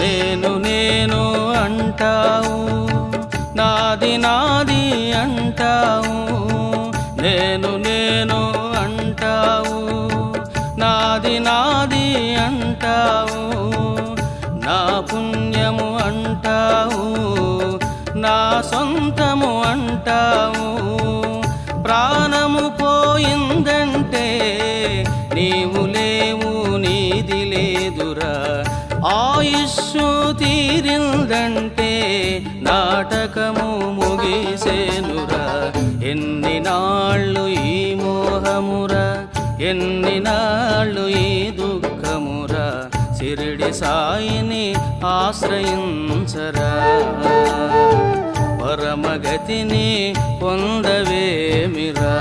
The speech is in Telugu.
నేను నేను అంటావు. నాది నాది అంటావు. నేను నేను అంటావు. నాది నాది అంటావు. నా పుణ్యము అంటావు. నా సొంతము అంటావు. ప్రాణము పోయిందంటే నీవు లేవు నీది లేదురా. ఆయుష్షు తీరిందంటే నాటకము ముగిసేనురా. ఎన్ని నాళ్ళు ఈ మోహమురా? ఎన్ని నాళ్ళు ఈ దుఃఖమురా? సిరిడి సాయిని ఆశ్రయించరా. పరమగతిని పొందవేమిరా?